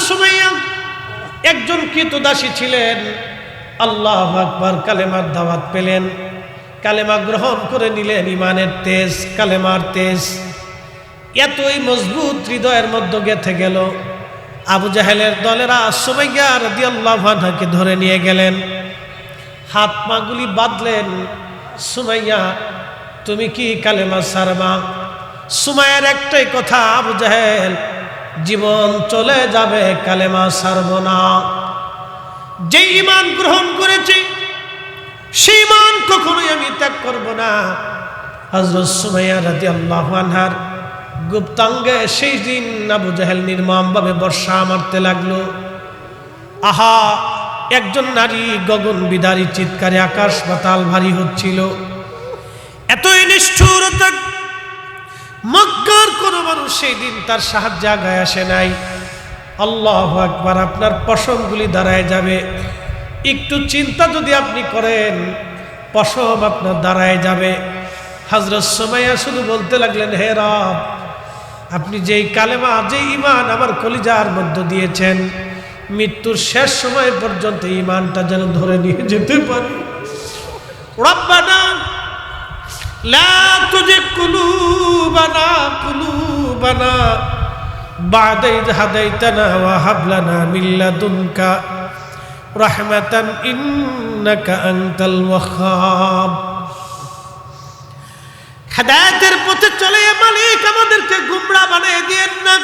সুমাইয়া একজন কৃতদাসী ছিলেন। আল্লাহ আকবার কালেমার দাওয়াত পেলেন। কালেমা গ্রহণ করে নিলেন ইমানের তেজ, কালেমার তেজ। এতই মজবুত হৃদয়ের মধ্যে গেথে গেল। আবু জাহেলের দলেরা সুমাইয়া রাদিয়াল্লাহু আনহাকে ধরে নিয়ে গেলেন। হাত পাগুলি বাঁধলেন। সুমাইয়া, তুমি কি কালেমা সারমা সুমাইয়ের একটাই কথা, আবু জাহেল জীবন চলে যাবে কালেমা সারব না যে ইমান গ্রহণ করেছি, সেই ইমান কখনোই আমি ত্যাগ করব না। হজরত সুমাইয়া রাজি আল্লাহ আনহার গুপ্তাঙ্গে সেই দিন আবু জাহেল নির্মমভাবে বর্ষা মারতে লাগল। আহা, একজন নারী গগন বিদারী চিৎকারে আকাশ পাতাল ভারী হচ্ছিল। এতই নিষ্ঠুরতা মক্কার কোনো মানুষ সেই দিন তার সাহায্য আগায় আসে নাই। আল্লাহ একবার আপনার পশমগুলি দাঁড়ায় যাবে। একটু চিন্তা যদি আপনি করেন, পশম আপনার দাঁড়ায় যাবে। হাজরত সময়া শুধু বলতে লাগলেন, হে রব, আপনি যেই কালেমা, যেই ইমান আমার কলিজার মধ্য দিয়েছেন, মৃত্যুর শেষ সময় পর্যন্ত ইমানটা যেন ধরে নিয়ে যেতে পারি। রব্বানা লা তুজি পথে চলে মালিক আমাদেরকে গুমরা বানিয়ে দিয়েন না।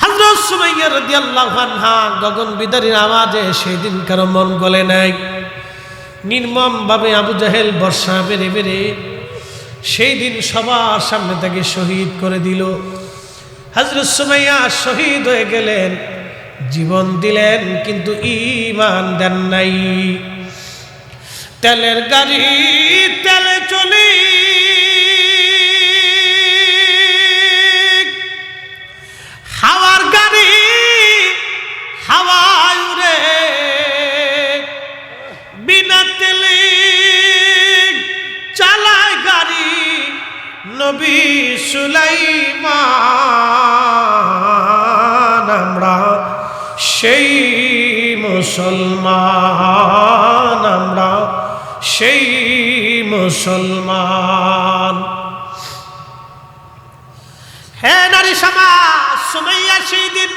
হজরত সুমাইয়া রাদিয়াল্লাহু আনহা গগন বিদারীর আওয়াজে সেদিনকার মন গলে নাই। নির্মম ভাবে আবু জাহেল বর্ষা বেড়ে বেড়ে সেই দিন সবার সামনে তাকে শহীদ করে দিল। হজরত সুমাইয়া শহীদ হয়ে গেলেন, জীবন দিলেন কিন্তু ইমান দেন নাই। তেলের গাড়ি তেলে চলি সুলাইমান, আমরা সেই মুসলমান, আমরা সেই মুসলমান। হ্যাঁ নারী সমাজ, সুমাইয়া সেই দিন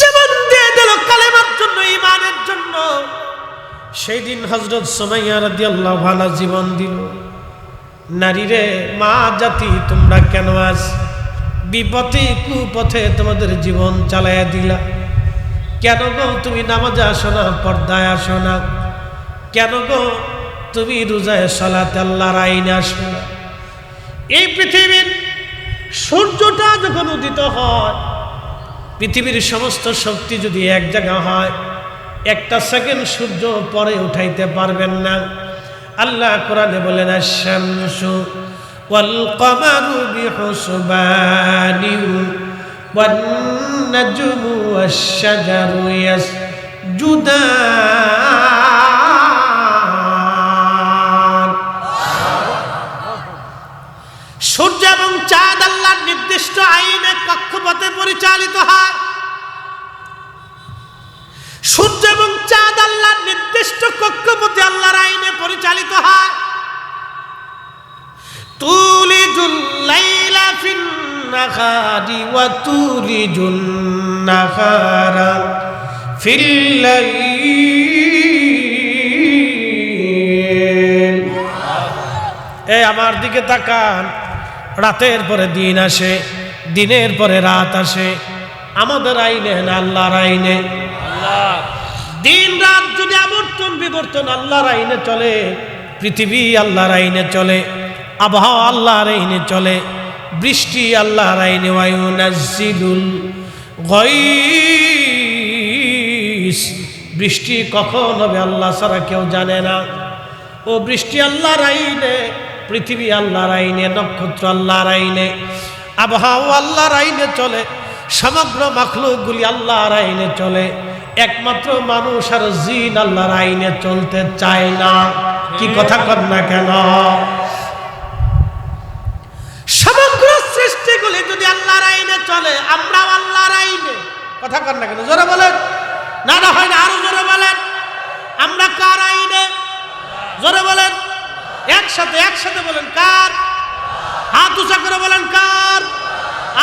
জীবন দিয়ে দিল কালেমার জন্য ইমানের জন্য। সেই দিন হজরত সুমাইয়া রাদিয়াল্লাহু আনহা জীবন দিল। নারীরে, মা জাতি, তোমরা কেন আজ বিপথে, কুপথে তোমাদের জীবন চালাইয়া দিলা? কেন গো তুমি নামাজে আসো না, পর্দায় আসো না? কেন গো তুমি রোজায় সলাতে আল্লাহর আইনে আসো না? এই পৃথিবীর সূর্যটা যখন উদিত হয়, পৃথিবীর সমস্ত শক্তি যদি এক জায়গা হয়, একটা সেকেন্ড সূর্য পরে উঠাইতে পারবেন না। আল্লাহ কোরআনে বলেন শামসু ওয়াল কমারু বিহুসবানি ওয়ান নাজমু সূর্য এবং চাঁদ আল্লাহর নির্দিষ্ট আইনে কক্ষপথে পরিচালিত হয়। সূর্য নির্দিষ্ট কক্ষপথে আল্লাহর আইনে পরিচালিত হয়। তুলিজুল লাইলা ফিন নাহারি ওয়া তুলিজুন নাহারা ফিল লাইল। এই আমার দিকে তাকান। রাতের পরে দিন আসে, দিনের পরে রাত আসে। আমাদের আইনে না আল্লাহর আইনে? দিন রাত যদি আবর্তন বিবর্তন আল্লাহর আইনে চলে, পৃথিবী আল্লাহর আইনে চলে, আবহাওয়া আল্লাহর আইনে চলে, বৃষ্টি আল্লাহর আইনে বৃষ্টি কখন হবে আল্লাহ ছাড়া কেউ জানে না। ও বৃষ্টি আল্লাহর আইনে, পৃথিবী আল্লাহর আইনে, নক্ষত্র আল্লাহর আইনে, আবহাওয়া আল্লাহর আইনে চলে, সমগ্র মাখলুকগুলি আল্লাহর আইনে চলে। একমাত্র মানুষ আর জিন আল্লাহর আইনে চলতে চায় না। কি কথা কর না কেন? সমগ্র সৃষ্টিগুলি যদি আল্লাহর আইনে চলে, আমরাও আল্লাহর আইনে। কথা কর না কেন? জোরে বলেন। না না, হয় না, আরও জোরে বলেন। আমরা কার আইনে? জোরে বলেন। একসাথে একসাথে বলেন কার? হাত উঁচা করে বলেন কার?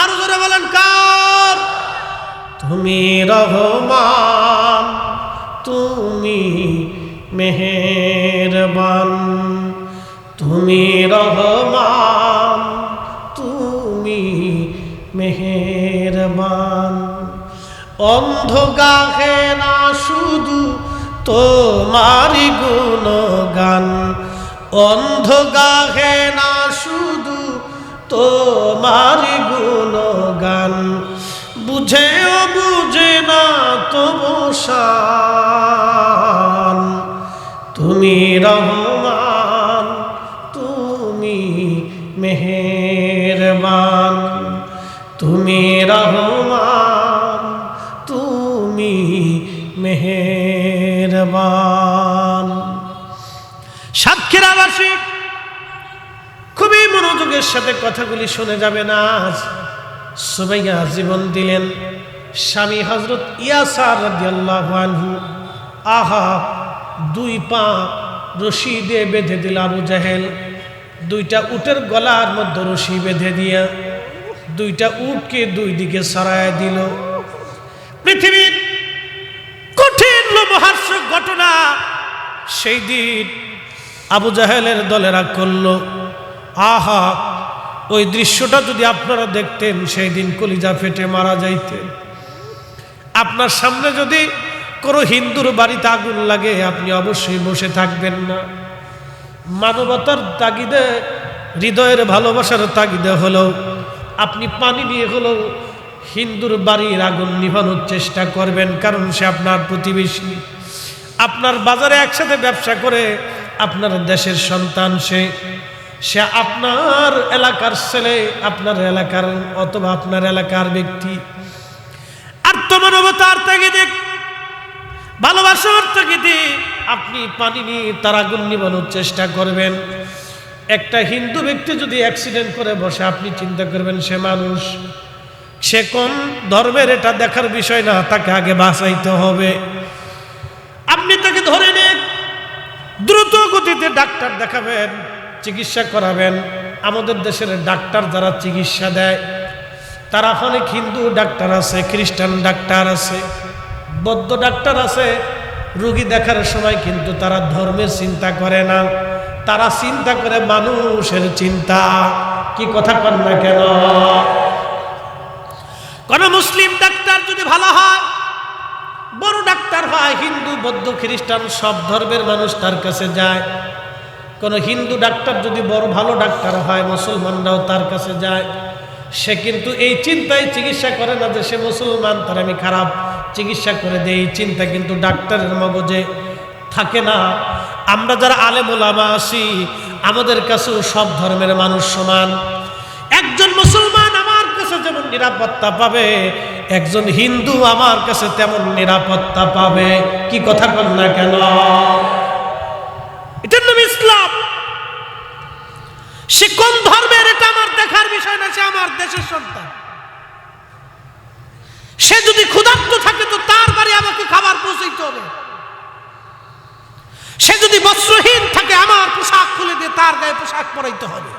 আরও জোরে বলেন কার? তুমি রহমান, তুমি মেহেরবান। তুমি রহমান, তুমি মেহেরবান। অন্ধ গাহে না শুধু তোমারি গুণগান অন্ধ গাহে না শুধু তোমারি গুণগান। বুঝেও বুঝে না তবু শান তুমি রহমান, তুমি মেহেরবান। তুমি রহমান, তুমি মেহেরবান। সাতক্ষীরাবাসী, খুবই মনোযোগের সাথে কথাগুলি শুনে যাবে না আজ। সুবাইয়া জীবন দিলেন। স্বামী হজরত ইয়াসার রাদিয়াল্লাহু আহা, দুই পা রশি দিয়ে বেঁধে দিল আবু জাহেল। দুইটা উটের গলার মধ্যে রশি বেঁধে দিয়া দুইটা উটকে দুই দিকে সরায় দিল। পৃথিবীর কঠিন লোমহাস্যক ঘটনা সেই দিন আবু জাহেলের দলেরা করল। আহা ওই দৃশ্যটা যদি আপনারা দেখতেন, সেই দিন কলিজা ফেটে মারা যাইতেন। আপনার সামনে যদি কোনো হিন্দুর বাড়িতে আগুন লাগে, আপনি অবশ্যই বসে থাকবেন না। মানবতার তাগিদে, হৃদয়ের ভালোবাসার তাগিদে হলেও, আপনি পানি নিয়ে হলেও হিন্দুর বাড়ির আগুন নিভানোর চেষ্টা করবেন, কারণ সে আপনার প্রতিবেশী। আপনার বাজারে একসাথে ব্যবসা করে, আপনার দেশের সন্তান সে। সে আপনার এলাকার ছেলে, আপনার এলাকার অথবা আপনার এলাকার ব্যক্তি। আত্মমানবতার তাগিদে ভালোবাসার তাগিদে আপনি পানি নিয়ে তার আগুন নিবানোর চেষ্টা করবেন। একটা হিন্দু ব্যক্তি যদি অ্যাক্সিডেন্ট করে বসে, আপনি চিন্তা করবেন সে মানুষ। সে কোন ধর্মের এটা দেখার বিষয় না, তাকে আগে বাঁচাইতে হবে। আপনি তাকে ধরে নিন, দ্রুত গতিতে ডাক্তার দেখাবেন। চিকিৎসা করাবেন। আমাদের দেশের ডাক্তার যারা চিকিৎসা দেয়, তারা অনেক হিন্দু ডাক্তার আছে, খ্রিস্টান ডাক্তার আছে, বৌদ্ধ ডাক্তার আছে। রুগী দেখার সময় কিন্তু তারা ধর্মের চিন্তা করে না। তারা চিন্তা করে মানুষের চিন্তা। কি কথা কন না কেন? কোন মুসলিম ডাক্তার যদি ভালো হয়, বড় ডাক্তার হয়, হিন্দু, বৌদ্ধ, খ্রিস্টান সব ধর্মের মানুষ তার কাছে যায়। কোনো হিন্দু ডাক্তার যদি বড় ভালো ডাক্তার হয়, মুসলমানরাও তার কাছে যায়। সে কিন্তু এই চিন্তায় চিকিৎসা করে না যে সে মুসলমান, তার আমি খারাপ চিকিৎসা করে দেই। এই চিন্তা কিন্তু ডাক্তারের মগজে থাকে না। আমরা যারা আলেম ওলামা আছি, আমাদের কাছেও সব ধর্মের মানুষ সমান। একজন মুসলমান আমার কাছে যেমন নিরাপত্তা পাবে, একজন হিন্দু আমার কাছে তেমন নিরাপত্তা পাবে। কি কথা কন না কেন এটার নাম ইসলাম সে কোন ধর্মের এটা আমার দেখার বিষয় না, সে আমার দেশের সন্তান। সে যদি ক্ষুধার্ত থাকে তো তার বাড়ি আমাকে খাবার পৌঁছাইতে হবে। সে যদি বস্ত্রহীন থাকে আমার পোশাক খুলে দিয়ে তার গায়ে পোশাক পরাইতে হবে।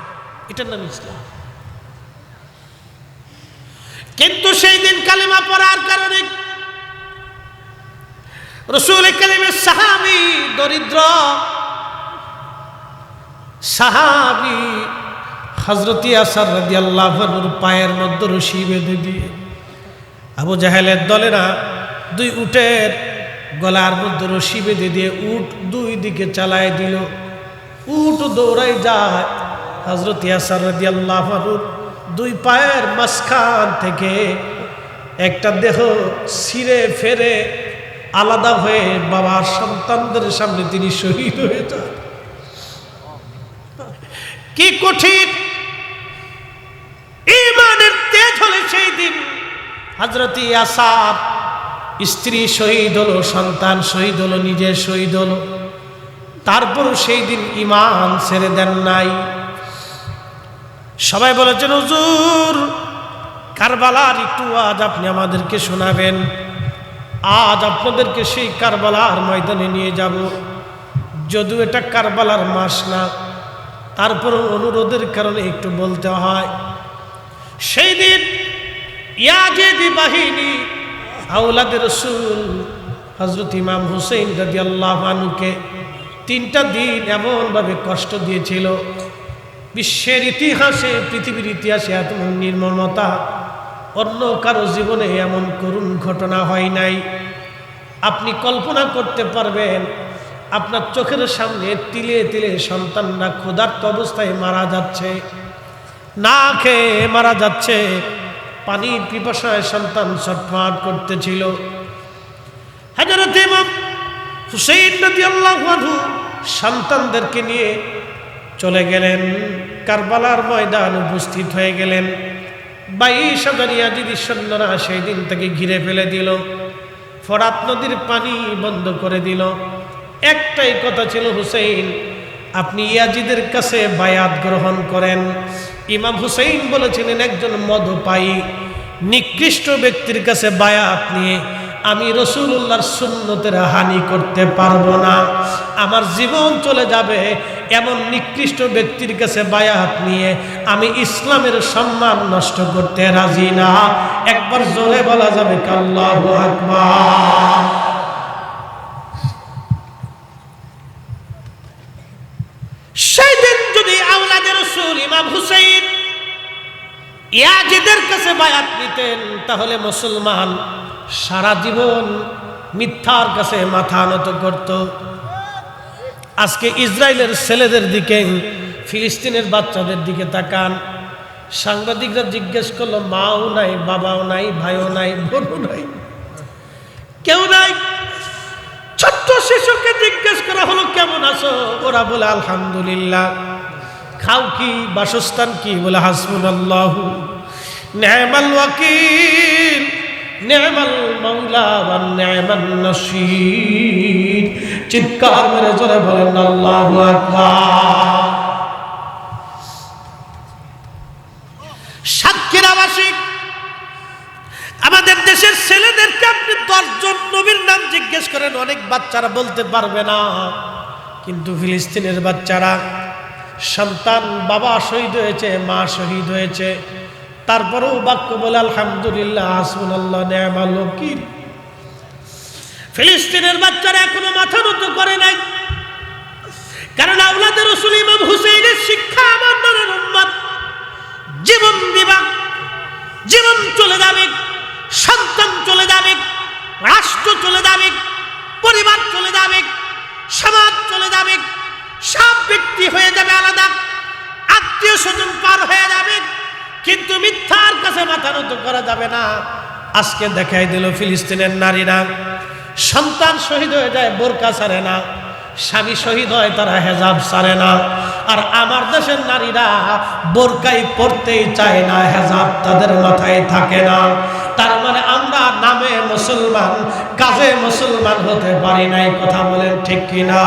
এটার নাম ইসলাম। কিন্তু সেই দিন কালেমা পড়ার কারণে রসুল কালিমের সাহাবি দরিদ্র সাহাবি হজরতি আসার রাজি আল্লাহনুর পায়ের মধ্যে রশি বেঁধে দিয়ে আবু জাহেলের দলেরা দুই উটের গলার মধ্যে রশি বেঁধে দিয়ে উট দুই দিকে চালায় দিল। উট দৌড়াই যায় হজরত ইয়াসার রাজি আল্লাহনুর দুই পায়ের মাঝখান থেকে। একটা দেহ ছিঁড়ে ফেরে আলাদা হয়ে বাবার সন্তানদের সামনে তিনি শহীদ হয়ে যান কি কঠিন? ইমানের তেজ হলে সেই দিন। হজরত আসাদ স্ত্রী শহীদ হলো, সন্তান শহীদ হলো নিজে শহীদ হলো। তারপর সেই দিন ইমান ছেড়ে দেন নাই। সবাই বলেছেন, হুজুর, কারবালার একটু আজ আপনি আমাদেরকে শোনাবেন। আজ আপনাদেরকে সেই কারবালার ময়দানে নিয়ে যাব। যদিও এটা কারবালার মাস না তারপর অনুরোধের কারণে একটু বলতে হয়, সেই দিন ইয়াজেদি বাহিনী আউলাদের রসুল হজরত ইমাম হুসেন রাজি আল্লাহ মানুকে তিনটা দিন এমনভাবে কষ্ট দিয়েছিল। বিশ্বের ইতিহাসে, পৃথিবীর ইতিহাসে এত নির্মমতা, অন্য কারও জীবনে এমন করুণ ঘটনা হয় নাই। আপনি কল্পনা করতে পারবেন আপনার চোখের সামনে তিলে তিলে সন্তানরা ক্ষুধার্ত অবস্থায় মারা যাচ্ছে। না খেয়ে মারা যাচ্ছে। পানির পিপাসায় সন্তান ছটফাট করতেছিল। হাজারত ইমাম হুসেইন নদী আল্লাহ সন্তানদেরকে নিয়ে চলে গেলেন। কারবালার ময়দান উপস্থিত হয়ে গেলেন। বাইশ হাজার ইয়াজিদি সৈন্যরা সেই দিন তাকে ঘিরে ফেলে দিল। ফরাত নদীর পানি বন্ধ করে দিল। একটাই কথা ছিল হুসেইন, আপনি ইয়াজিদের কাছে বায়াত গ্রহণ করেন। ইমাম হুসেইন বলেছিলেন, একজন মদপায়ী, নিকৃষ্ট ব্যক্তির কাছে বায়াত নিয়ে আমি রসুল্লাহর সুন্নতের হানি করতে পারব না। আমার জীবন চলে যাবে এমন নিকৃষ্ট ব্যক্তির কাছে বায়াত নিয়ে আমি ইসলামের সম্মান নষ্ট করতে রাজি না। একবার জোরে বলা যাবে, কাল্লাহ আকবার সেই দিন যদি রসুল ইমাম ইয়াজিদের কাছে বায়াত নিতেন, তাহলে মুসলমান সারা জীবন মিথ্যার কাছে মাথা নত করত। আজকে ইসরায়েলের ছেলেদের দিকে, ফিলিস্তিনের বাচ্চাদের দিকে তাকান। সাংবাদিকরা জিজ্ঞেস করল, মাও নাই, বাবাও নাই, ভাইও নাই, বোনও নাই? কেউ নাই। ছোট্ট শিশুকে জিজ্ঞেস করা হলো, কেমন আছো? ওরা বলে, আলহামদুলিল্লাহ। খাও কি, বাসস্থান কি? বলে হাসবুন আল্লাহ নেমাল ওয়াকিল নেমাল মাওলা বা নসির। চিৎকার মেরে জোরে বলেন, আল্লাহু আকবার। সাক্ষীর আবাসিক আমাদের দেশের ছেলেদেরকে আপনি দশজন নবীর নাম জিজ্ঞেস করেন, অনেক বাচ্চারা বলতে পারবে না। কিন্তু ফিলিস্তিনের বাচ্চারা সন্তান বাবা শহীদ হয়েছে, মা শহীদ হয়েছে। তারপরেও বাক্য বলে, আলহামদুলিল্লাহ আল্লাহ ফিলিস্তিনের বাচ্চারা এখনও মাথা নত করে নাই। কারণ আউলাদের রসুল ইমাম হুসেইনের শিক্ষা আমার জীবন দিবা কিন্তু মিথ্যার কাছে মাথা নত করা যাবে না। আজকে দেখাই দিল ফিলিস্তিনের নারীরা, সন্তান শহীদ হয়ে যায়, বোরকা ছাড়ে না, স্বামী শহীদ হয়, তারা হেজাব সারে না। আর আমার দেশের নারীরা বোরকাই পড়তেই চায় না, হেজাব তাদের মাথায় থাকে না। তার মানে আমরা নামে মুসলমান, কাজে মুসলমান হতে পারি নাই, কথা বলেন ঠিক কিনা?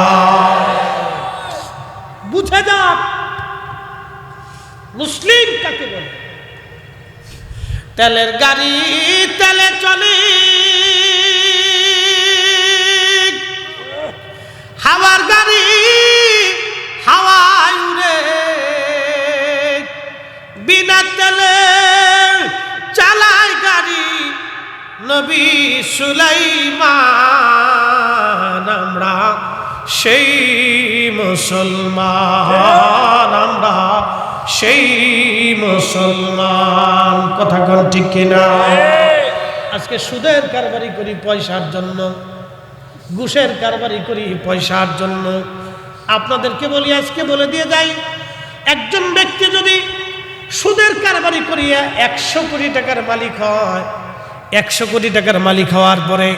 বুঝে যাক মুসলিম কাকে বলে? তেলের গাড়ি তেলে চলে। হাওয়ার গাড়ি হাওয়ায় উড়ে। বিনা তেলে চালায় গাড়ি নবী সুলাইমান, আমরা সেই মুসলমান, আমরা সেই মুসলমান। কথা কন ঠিক কিনা? আজকে সুদের কারবারি করি পয়সার জন্য, ঘুষের কারবারি করি পয়সার জন্য। আপনাদেরকে বলি, আজকে বলে দিয়ে যাই, একজন ব্যক্তি যদি সুদের কারবারি করিয়া একশো কোটি টাকার মালিক হয়, একশো কোটি টাকার মালিক হওয়ার পরে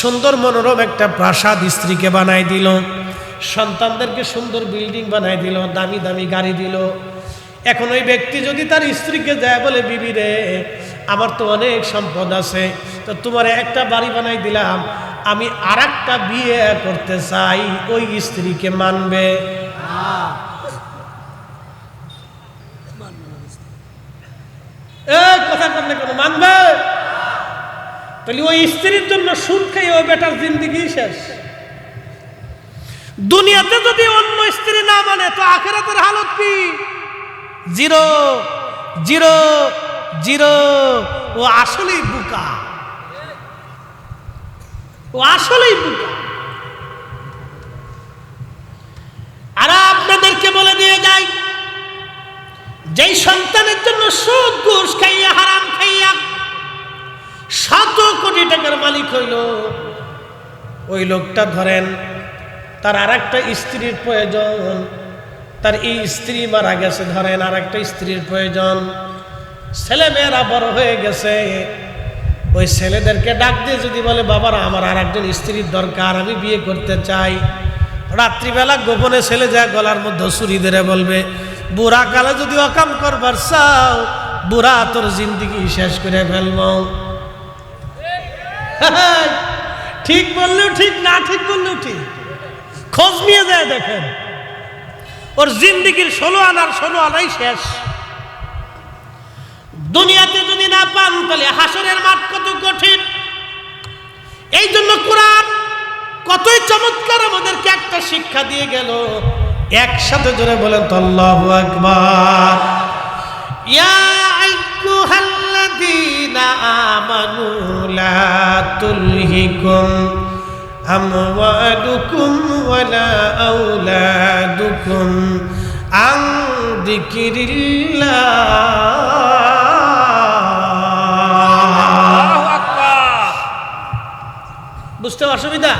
সুন্দর মনোরম একটা প্রাসাদ স্ত্রীকে বানাই দিল, সন্তানদেরকে সুন্দর বিল্ডিং বানাই দিল, দামি দামি গাড়ি দিল এখন ওই ব্যক্তি যদি তার স্ত্রীকে যায় বলে, বিবি রে, আমার তো অনেক সম্পদ আছে, তো তোমার একটা বাড়ি বানাই দিলাম, আমি আর বিয়ে করতে চাই, ওই স্ত্রীকে মানবে? কথা করলে মানবে? তাহলে ওই স্ত্রীর জন্য সুদ খাই ওই বেটার জিন্দিগি শেষ। দুনিয়াতে যদি অন্য স্ত্রী না মানে তো আখেরাতের হালত কি? Zero zero zero. ও আসলেই বুকা। ও আসলেই বুকা। আর আপনাদেরকে বলে দিয়ে যাই, যেই সন্তানের জন্য সুদ, ঘুষ খাইয়া, হারাম খাইয়া শত কোটি টাকার মালিক হইল, ওই লোকটা ধরেন তার আর একটা স্ত্রীর প্রয়োজন। তার এই স্ত্রী মারা গেছে, ধরেন আর একটা স্ত্রীর প্রয়োজন। ছেলে মেয়েরা বড় হয়ে গেছে। ওই ছেলেদেরকে ডাক দিয়ে যদি বলে, বাবারা, আমার আর একজন স্ত্রীর দরকার, আমি বিয়ে করতে চাই। রাত্রিবেলা গোপনে ছেলে যায়, গলার মধ্যে ছুরি ধরে বলবে, বুড়া কালে যদি অকাম করবার চাও, বুড়া তোর জিন্দিগি শেষ করে ফেলব। ঠিক বললেও ঠিক, না ঠিক বললেও ঠিক। খোঁজ নিয়ে যায় দেখেন। ওর জিন্দিগির ষোলো আনার ষোলো আনাই শেষ। দুনিয়াতে যদি না পান, তাহলে হাসরের মাঠ কত কঠিন? এই জন্য কোরআন কতই চমৎকার আমাদেরকে একটা শিক্ষা দিয়ে গেল। একসাথে জোরে বলেন তো, আল্লাহু ইয়া আমানু লা তুলহিকুম। আমওয়ালুকুম ওয়ালা আওলাদুকুম আন যিকিরিল্লাহ। বুঝতে অসুবিধা?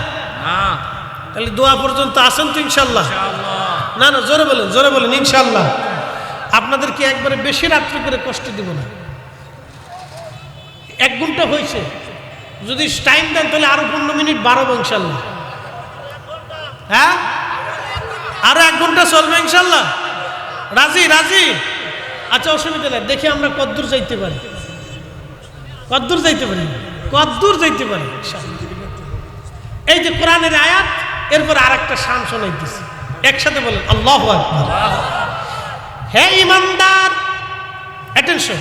তাহলে দোয়া পর্যন্ত আসেন তো ইনশাল্লাহ না না জোরে বলেন জোরে বলেন ইনশাল্লাহ আপনাদেরকে একবারে বেশি রাত্রি করে কষ্ট দিব না। এক ঘণ্টা হয়েছে। যদি টাইম দেন, তাহলে আরও পনেরো মিনিট বাড়াবো ইনশাল্লাহ। হ্যাঁ? আরও এক ঘণ্টা চলবে ইনশাল্লাহ। রাজি রাজি? আচ্ছা অসুবিধা নেই, দেখি আমরা কদ্দূর যাইতে পারি। কদ্দূর যাইতে পারি? কদ্দূর যাইতে পারি? এই যে কোরআনের আয়াত, এরপর আর একটা শান শোনাইতেছি। একসাথে বলেন, আল্লাহ হে ইমানদার অ্যাটেনশন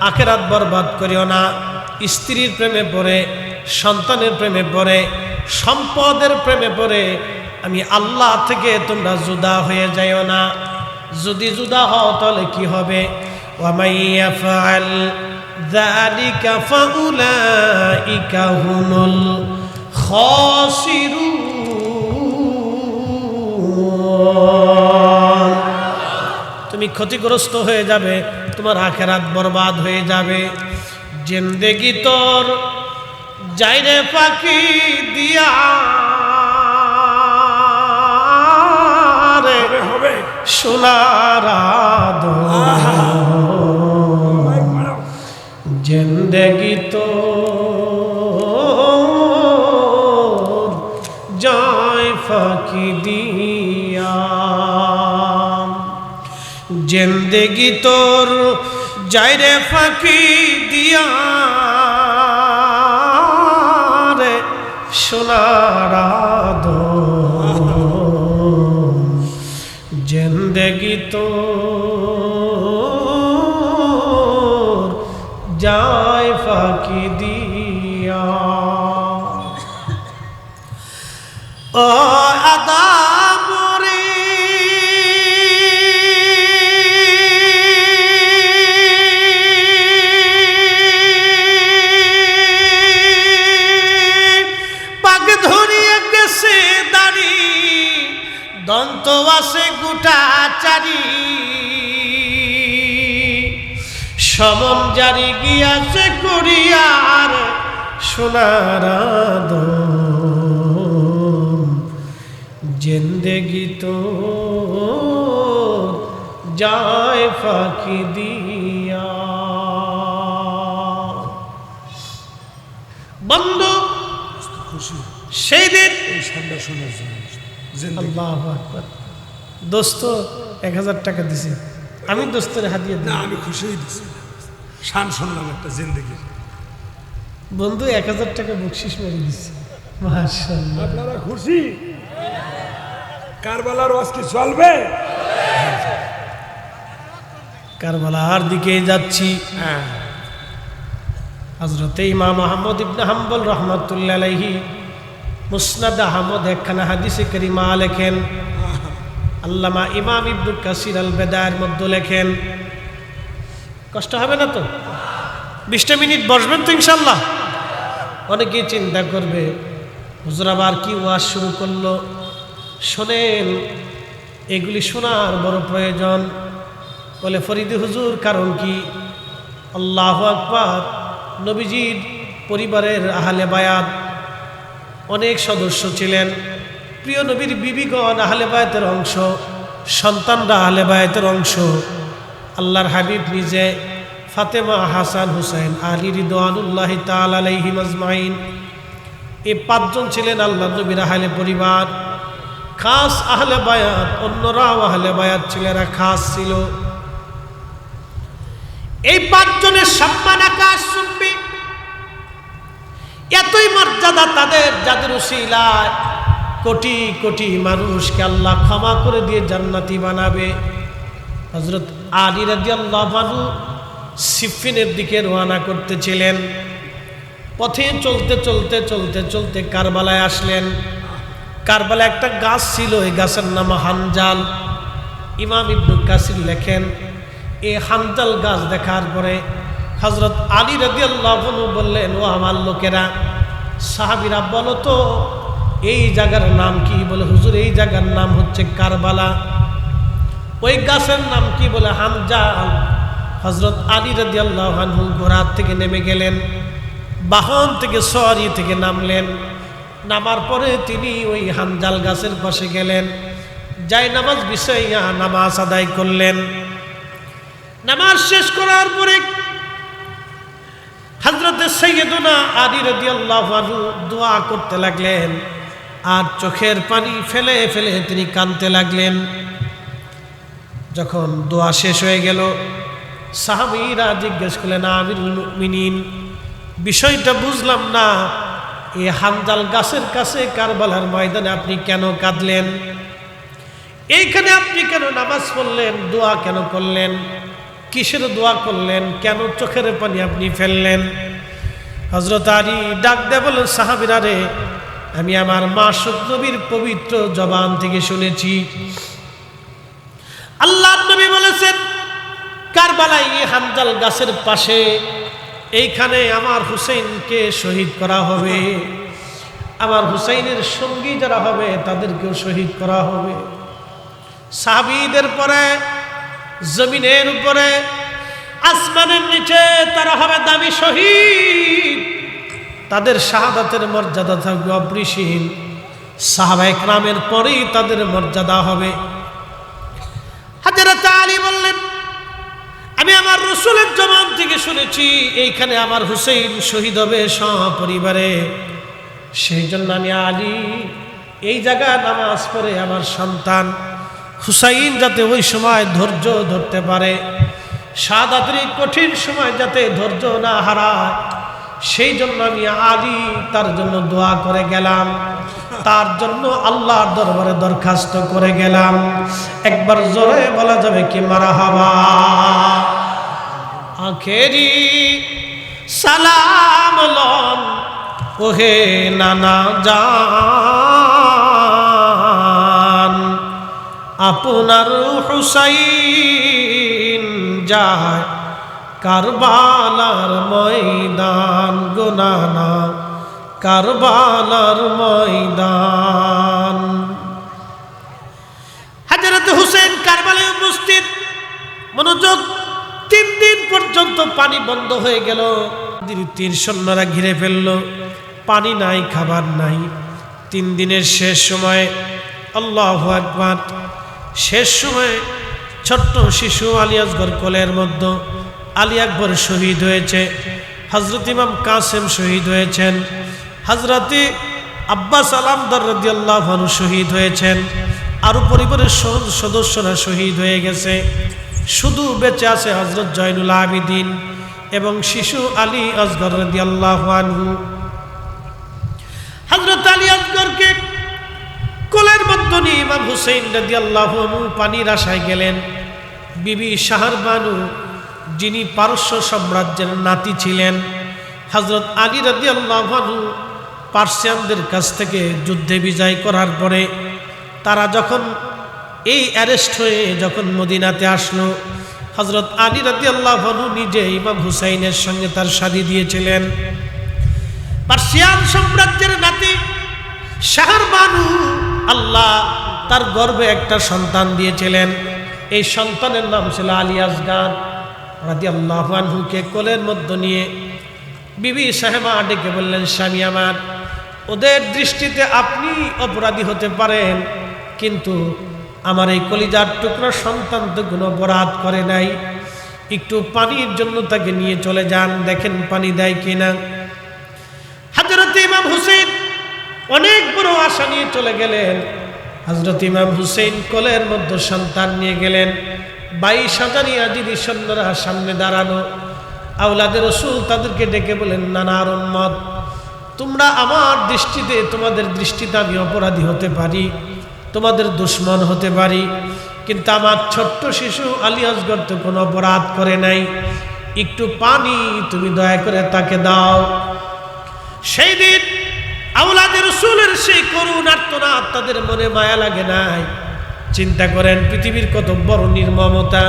আখেরাত বরবাদ করিও না। স্ত্রীর প্রেমে পড়ে, সন্তানের প্রেমে পড়ে, সম্পদের প্রেমে পড়ে, আমি আল্লাহ থেকে তোমরা জুদা হয়ে যাইও না। যদি জুদা হও তাহলে কি হবে? তুমি ক্ষতিগ্রস্ত হয়ে যাবে। তোমার আখেরাত বরবাদ হয়ে যাবে। জিন্দেগি তোর যাইরে পাখি দিয়া। রে হবে। সোনার জিন্দগি তোর যায় রে ফাঁকি দিয়া রে সোনার সমন জারি গিয়াছে করিয়ার সোনার জিন্দেগি তো যায় ফাঁকি দিয়া। বন্ধু খুশি সেই দিন দোস্ত, এক হাজার টাকা দিছে। আমি দোস্তের হাতিয়ে না, আমি খুশিই দিছি। শান শুনলাম একটা জিন্দগি। বন্ধু এক হাজার টাকা বকশিস মেরে দিচ্ছে। আপনারা খুশি? কারবালার ওয়াজ কি চলবে? কারবালার দিকে যাচ্ছি। হ্যাঁ। হজরতে ইমাম আহমদ ইবনে হাম্বল রহমতুল্লাহ আলাইহি মুসনাদ আহমদ একখানা হাদিসে করিমা লেখেন। আল্লামা ইমাম ইবনুল কাসির আল বেদায়ের মধ্যে লেখেন কষ্ট হবে না তো? বিশটা মিনিট বসবেন তো ইনশাল্লাহ। অনেকেই চিন্তা করবে, হুজুর আবার কি ওয়াজ শুরু করল? শোনেন, এগুলি শোনার বড় প্রয়োজন। বলে, ফরিদি হুজুর, কারণ কি? আল্লাহ আকবার, নবীজির পরিবারের আহলে বায়াত অনেক সদস্য ছিলেন। প্রিয় নবীর বিবিগণ আহলে বায়াতের অংশ, সন্তানরা আহলে বায়াতের অংশ। আল্লাহর হাবিব নিজে ফাতেমা হাসান হুসাইন আলী রিদওয়ানুল্লাহ তাল আলাইহি মাজমাইন। এই পাঁচজন ছিলেন আল্লাহ নবীর আহলে পরিবার। খাস আহলে বায়াত, অন্যরাও আহলে বায়াত ছেলেরা খাস ছিল। এই পাঁচজনের সম্মান আকাশ শুনবে এতই মর্যাদা তাদের, যাদের উশিলায় কোটি কোটি মানুষকে আল্লাহ ক্ষমা করে দিয়ে জান্নাতি বানাবে। হজরত আলী রাজি আল্লাহ বানু সিফিনের দিকে রওনা করতেছিলেন। পথে চলতে চলতে চলতে চলতে কারবালায় আসলেন। কারবালায় একটা গাছ ছিল, এই গাছের নাম হানজাল। ইমাম ইবনুল কাসির লেখেন এই হানজাল গাছ দেখার পরে হজরত আলী রদি আল্লাহ বললেন, ও আমার লোকেরা, সাহাবিরা বলো তো, এই জায়গার নাম কি? বলে, হুজুর, এই জায়গার নাম হচ্ছে কারবালা। ওই গাছের নাম কি বলে? হামজাল হজরত আলী রদি আল্লাহ ঘোড়ার থেকে নেমে গেলেন, বাহন থেকে সরি থেকে নামলেন। নামার পরে তিনি ওই হামজাল গাছের পাশে গেলেন, যাই নামাজ বিষয়া নামাজ আদায় করলেন। নামাজ শেষ করার পরে হজরত সৈয়দনা আলী রদিয়াল্লাহু আনহু দোয়া করতে লাগলেন, আর চোখের পানি ফেলে ফেলে তিনি কাঁদতে লাগলেন। যখন দোয়া শেষ হয়ে গেল, সাহাবিরা জিজ্ঞেস করলেন, আমিরুল মুমিনিন, বিষয়টা বুঝলাম না। এই হামজাল গাছের কাছে কারবালার ময়দানে আপনি কেন কাঁদলেন? এইখানে আপনি কেন নামাজ পড়লেন? দোয়া কেন করলেন? কিসের দোয়া করলেন? কেন চোখের পানি আপনি ফেললেন? হজরত আলী ডাক দে বলেন সাহাবিরা রে, আমি আমার মা নবীর পবিত্র জবান থেকে শুনেছি। আল্লাহ নবী বলেছেন কারবালাই হামজাল গাছের পাশে, এইখানে আমার হুসেইনকে শহীদ করা হবে। আমার হুসাইনের সঙ্গী যারা হবে, তাদেরকেও শহীদ করা হবে। সাহাবিদের পরে, জমিনের উপরে, আসমানের নিচে তারা হবে দামি শহীদ। তাদের শাহাদাতের মর্যাদা থাকবে অপরিসীম। সাহাবা একরামের পরেই তাদের মর্যাদা হবে। হাজারাত আলী বললেন, আমি আমার রসুলের জবান থেকে শুনেছি, এইখানে আমার হুসেইন শহীদ হবে সপরিবারে। সেই জন্য আমি আলী, এই জায়গায় নামাজ পড়ে আমার সন্তান হুসাইন যাতে ওই সময় ধৈর্য ধরতে পারে, সাদাতের কঠিন সময় যাতে ধৈর্য না হারায় সেই জন্য আমি আলী তার জন্য দোয়া করে গেলাম। তার জন্য আল্লাহর দরবারে দরখাস্ত করে গেলাম। একবার জোরে বলা যাবে কি মারা হাবা আখেরি সালাম ওহে নানা জান। আপনার হুসাইন যায় কারবালার ময়দান গোনানা কারবালার ময়দান। হাজারত হুসেন কারবালায় উপস্থিত। মনোযোগ তিন দিন পর্যন্ত পানি বন্ধ হয়ে গেল। তীর সৈন্যরা ঘিরে ফেলল। পানি নাই, খাবার নাই। তিন দিনের শেষ সময়, আল্লাহ আকবার। শেষ সময় ছোট্ট শিশু আলী আসগর কোলের মধ্যে আলী আকবর শহীদ হয়েছে হজরত ইমাম কাসেম শহীদ হয়েছেন হজরতে আব্বাস আলামদার রদিয়াল্লাহ ভানু শহীদ হয়েছেন আরও পরিবারের সদস্যরা শহীদ হয়ে গেছে। শুধু বেঁচে আছে হজরত জয়নুল আবিদিন এবং শিশু আলী আসগর রদিয়াল্লাহ আনহু। হজরত আলী আসগরকে কোলের মধ্যে ইমাম হুসেইন রাজি আল্লাহ পানির আশায় গেলেন। বিবি শাহর বানু যিনি পারস্য সাম্রাজ্যের নাতি ছিলেন হজরত আলী রাজি আল্লাহ পার্সিয়ানদের কাছ থেকে যুদ্ধে বিজয় করার পরে তারা যখন এই অ্যারেস্ট হয়ে যখন মদিনাতে আসলো হজরত আলী আল্লাহ নিজে ইমাম হুসাইনের সঙ্গে তার শাদি দিয়েছিলেন। পার্সিয়ান সাম্রাজ্যের নাতি শাহর বানু আল্লাহ তার গর্বে একটা সন্তান দিয়েছিলেন। এই সন্তানের নাম ছিল আলী আসগান রাজি আল্লাহ কোলের মধ্য নিয়ে বিবি সাহেবা ডেকে বললেন, স্বামী আমার, ওদের দৃষ্টিতে আপনি অপরাধী হতে পারেন, কিন্তু আমার এই কলিজার টুকরো সন্তান তো কোনো অপরাধ করে নাই। একটু পানির জন্য তাকে নিয়ে চলে যান, দেখেন পানি দেয় কিনা। হজরত ইমাম হুসেন অনেক বড় আশা নিয়ে চলে গেলেন। হজরত ইমাম হুসেন কোলের মধ্যে সন্তান নিয়ে গেলেন। বাইশ হাজার ইয়াজিদি সৈন্যরা সামনে দাঁড়ানো। আউলাদের রসুল তাদেরকে ডেকে বলেন নানার উম্মত, তোমরা আমার দৃষ্টিতে তোমাদের দৃষ্টিতে আমি অপরাধী হতে পারি, তোমাদের দুশ্মন হতে পারি, কিন্তু আমার ছোট্ট শিশু আলী আসগর তো কোনো অপরাধ করে নাই। একটু পানি তুমি দয়া করে তাকে দাও। সেই দিন আউলাদের রসুলের সেই করুণ তাদের মনে মায়া লাগে নাই। চিন্তা করেন, পৃথিবীর কত বড় নির্মমতা,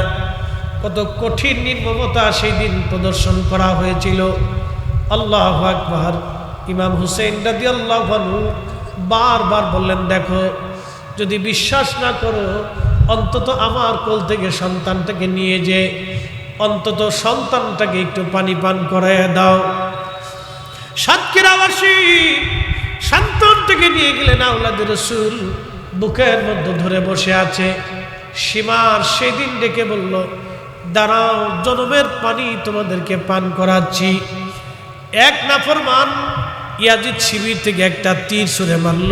কত কঠিন নির্মমতা সেই দিন প্রদর্শন করা হয়েছিল। আল্লাহ আকবর। ইমাম হুসেন রাজি আল্লাহ বারবার বললেন, দেখো, যদি বিশ্বাস না করো, অন্তত আমার কোল থেকে সন্তানটাকে নিয়ে যে অন্তত সন্তানটাকে একটু পানি পান করায় দাও। সাতক্ষীরাবাসী, সন্তানটাকে নিয়ে গেলেন আউলাদ রসুল। বুকের মধ্যে ধরে বসে আছে। সীমার সেদিন ডেকে বলল, দাঁড়াও, জনমের পানি তোমাদেরকে পান করাচ্ছি। এক নাফর মান ইয়াজিদ শিবির থেকে একটা তীর সুরে মারল।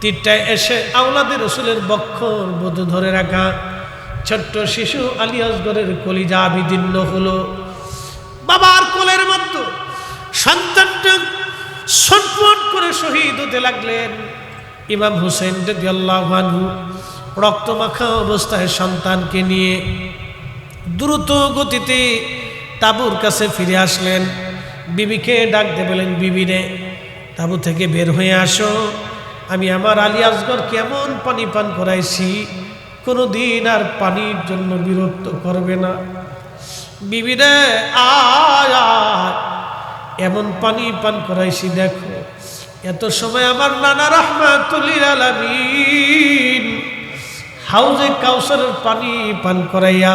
তীরটা এসে আওলাদের রসুলের বক্ষর বোধ ধরে রাখা। ছোট্ট শিশু আলী আসগরের কলিজা বিদীর্ণ হলো। বাবার কোলের মধ্যে সন্তানটা ছটফট করে শহীদ হতে লাগলেন। ইমাম হুসেন যদি রক্তমাখা অবস্থায় সন্তানকে নিয়ে দ্রুত গতিতে তাবুর কাছে ফিরে আসলেন। বিবিকে ডাক দিয়ে বলেন বিবিরে তাবু থেকে বের হয়ে আসো। আমি আমার আলী আসগর কেমন পানি পান করাইছি কোনো দিন আর পানির জন্য বিরক্ত করবে না। বিবিরে আয়। এমন পানি পান করাইছি, দেখো এত সময় আমার নানা রহমাতুল্লিল আলামিন হাউজে কাউসারের পানি পান করাইয়া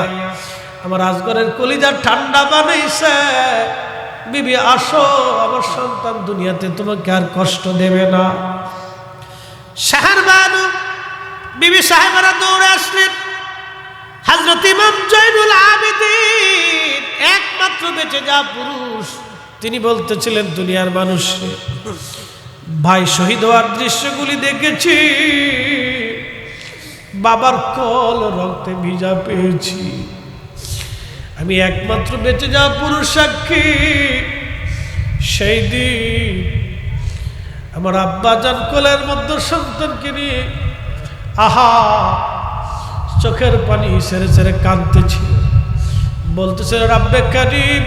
আমার আজগরের কলিজা ঠান্ডা বানাইছে। বিবি, আসো, আমার সন্তান দুনিয়াতে তোমাকে আর কষ্ট দেবে না। শাহর বানু বিবি সাহেবেরা দৌড়ে আসলেন। হজরত ইমাম জয়নুল আবেদিন, একমাত্র বেঁচে যা পুরুষ। তিনি বলতেছিলেন, দুনিয়ার মানুষ ভাই শহীদ হওয়ার দৃশ্যগুলি দেখেছি। বাবার কল রক্তে ভিজা পেয়েছি। আমি একমাত্র বেঁচে যাওয়া পুরুষ সাক্ষী। সেই দিন আমার আব্বা যান কোলের মধ্যে সন্তানকে নিয়ে, আহা, চোখের পানি সেরে সেরে কাঁদতেছি বলতেছে রাব্বে কারিম,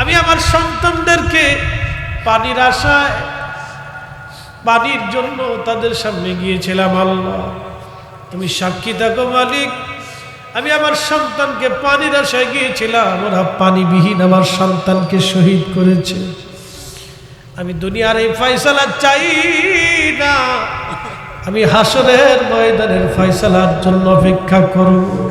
আমি আমার সন্তানদেরকে পানির আশায় পানির জন্য তাদের সামনে গিয়েছিলাম, আল্লাহ। তুমি সাক্ষী থাকো, মালিক। আমি আমার সন্তানকে পানির আশায় গিয়েছিলাম, ওরা পানিবিহীন আমার সন্তানকে শহীদ করেছে। আমি দুনিয়ার এই ফয়সালা চাই না। আমি হাসরের ময়দানের ফয়সালার জন্য অপেক্ষা করব।